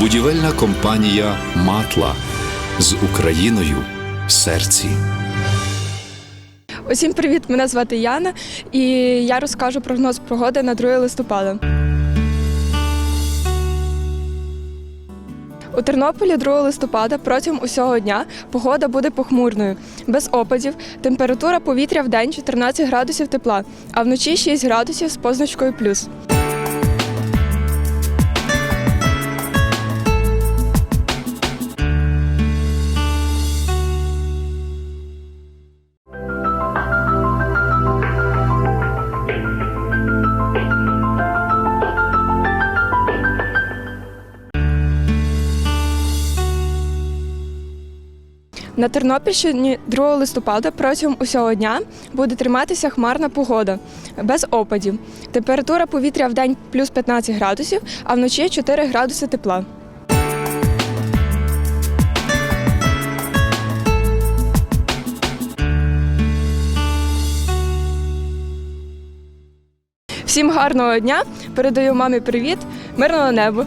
Будівельна компанія Матла з Україною в серці. Усім привіт! Мене звати Яна, і я розкажу прогноз погоди на 2 листопада. У Тернополі 2 листопада протягом усього дня погода буде похмурною, без опадів. Температура повітря в день 14 градусів тепла, а вночі 6 градусів з позначкою плюс. На Тернопільщині 2 листопада протягом усього дня буде триматися хмарна погода без опадів. Температура повітря в день плюс 15 градусів, а вночі 4 градуси тепла. Всім гарного дня! Передаю мамі привіт, мирного неба!